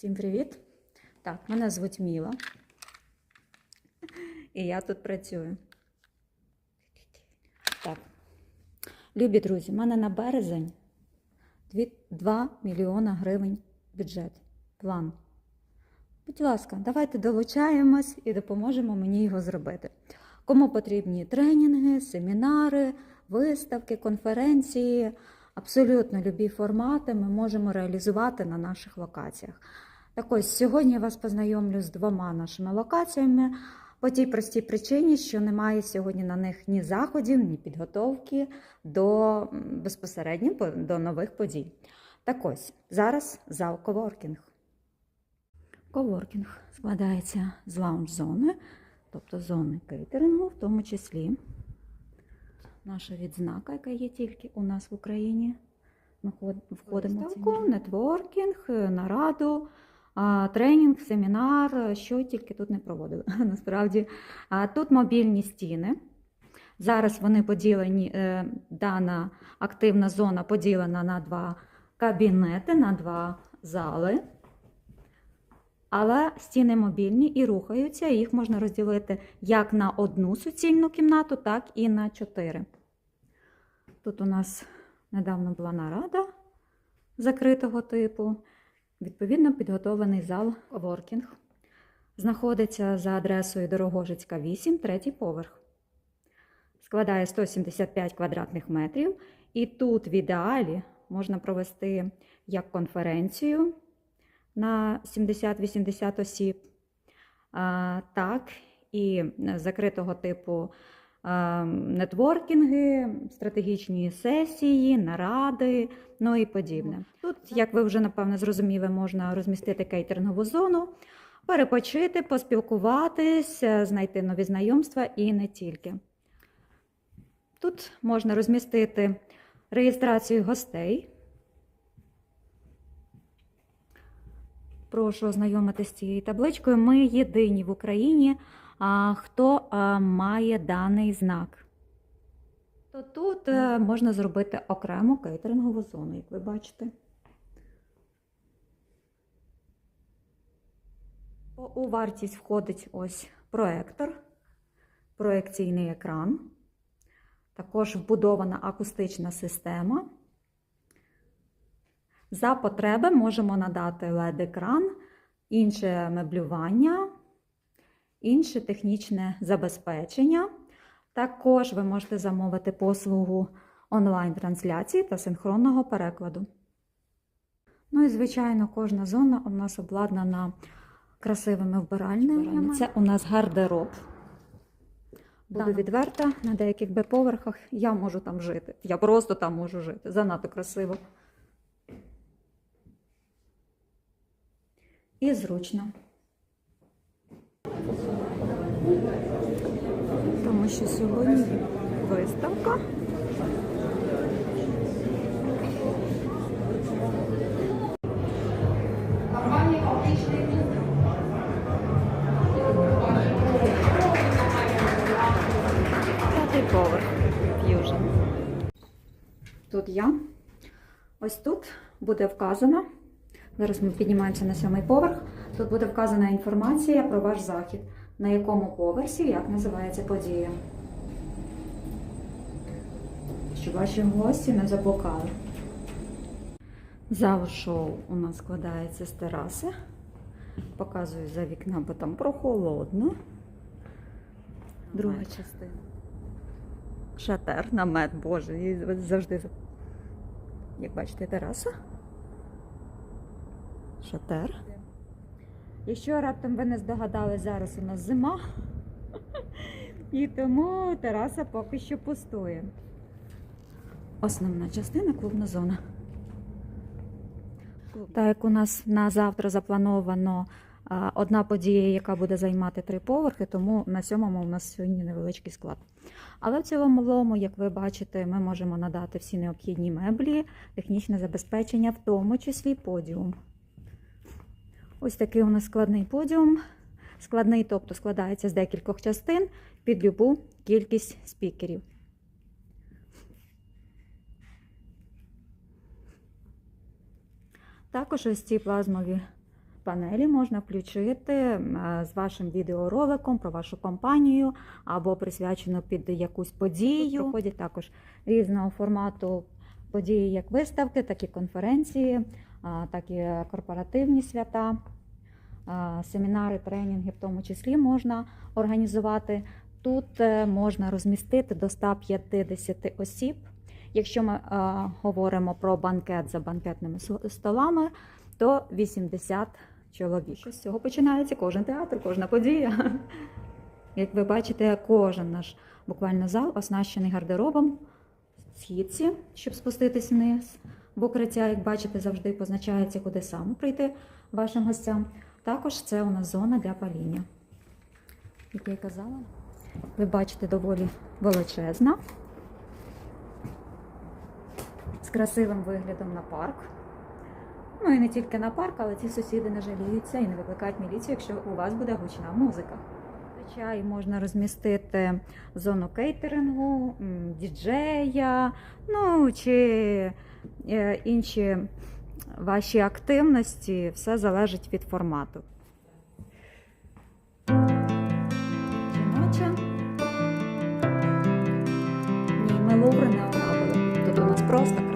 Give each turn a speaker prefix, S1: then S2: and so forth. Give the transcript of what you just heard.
S1: Всім привіт! Так, мене звуть Міла. І я тут працюю. Так. Любі друзі, в мене на березень 2 мільйона гривень бюджет. План. Будь ласка, давайте долучаємось і допоможемо мені його зробити. Кому потрібні тренінги, семінари, виставки, конференції, абсолютно любі формати ми можемо реалізувати на наших локаціях. Так ось сьогодні я вас познайомлю з двома нашими локаціями по тій простій причині, що немає сьогодні на них ні заходів, ні підготовки до безпосередньо до нових подій. Так ось зараз зал коворкінг. Коворкінг складається з лаунж-зони, тобто зони кейтерингу, в тому числі наша відзнака, яка є тільки у нас в Україні. Ми входимо в нетворкінг, е, нараду, тренінг, семінар, е, що тільки тут не проводили. Насправді тут мобільні стіни. Зараз вони поділені, е, дана активна зона поділена на два кабінети, на два зали. Але стіни мобільні і рухаються, їх можна розділити як на одну суцільну кімнату, так і на чотири. Тут у нас недавно була нарада закритого типу. Відповідно, підготовлений зал коворкінг. Знаходиться за адресою Дорогожицька 8, третій поверх. Складає 175 квадратних метрів. І тут в ідеалі можна провести як конференцію на 70-80 осіб, так і закритого типу нетворкінги, стратегічні сесії, наради, ну і подібне. Тут, як ви вже напевно зрозуміли, можна розмістити кейтерингову зону, перепочити, поспілкуватись, е, знайти нові знайомства і не тільки. Тут можна розмістити реєстрацію гостей. Прошу ознайомитися з цією табличкою. Ми єдині в Україні, хто а, має даний знак. То тут е, можна зробити окрему кейтерингову зону, як ви бачите. У вартість входить ось проектор, проекційний екран, також вбудована акустична система. За потреби можемо надати LED-екран, інше меблювання, інше технічне забезпечення. Також ви можете замовити послугу онлайн-трансляції та синхронного перекладу. Ну і, звичайно, кожна зона у нас обладнана красивими вбиральнями. Це у нас гардероб. Буду відверта, на деяких би поверхах я можу там жити. Я просто там можу жити. Занадто красиво. І зручно. Тому що сьогодні виставка. П'ятий поверх Fusion. Тут я. Ось тут буде вказано. Зараз ми піднімаємося на сьомий поверх. Тут буде вказана інформація про ваш захід, на якому поверсі, як називається подія. Щоб ваші гості не заблукали. Зал шоу у нас складається з тераси. Показую за вікна, бо там прохолодно. Друга частина. Шатер, намет, боже, і завжди. Як бачите, тераса. Шатер. Якщо раптом ви не здогадали, зараз у нас зима. І тому тераса поки що пустує. Основна частина клубна зона. Так як у нас на завтра заплановано одна подія, яка буде займати три поверхи, тому на сьомому у нас сьогодні невеличкий склад. Але в цілому, як ви бачите, ми можемо надати всі необхідні меблі, технічне забезпечення, в тому числі подіум. Ось такий у нас складний подіум. Складний, тобто складається з декількох частин під любу кількість спікерів. Також ось ці плазмові панелі можна включити е, з вашим відеороликом про вашу компанію або присвячено під якусь подію. Проходять також різного формату події, як виставки, так і конференції, так і корпоративні свята, семінари, тренінги, в тому числі можна організувати. Тут е, можна розмістити до 150 осіб. Якщо ми говоримо про банкет за банкетними столами, то 80 чоловік. З цього починається кожен театр, кожна подія. Як ви бачите, кожен наш буквально зал оснащений гардеробом, східці, щоб спуститись вниз. В укриття, як бачите, завжди позначається, куди саме прийти вашим гостям. Також це у нас зона для паління. Як я казала, ви бачите доволі величезна, з красивим виглядом на парк. Ну і не тільки на парк, але ці сусіди не жаліються і не викликають міліцію, якщо у вас буде гучна музика. Зазвичай можна розмістити зону кейтерингу, діджея, ну чи е, інші ваші активності, все залежить від формату. Жіноча. Ні, ми Лувр не обрали. Тут у нас просто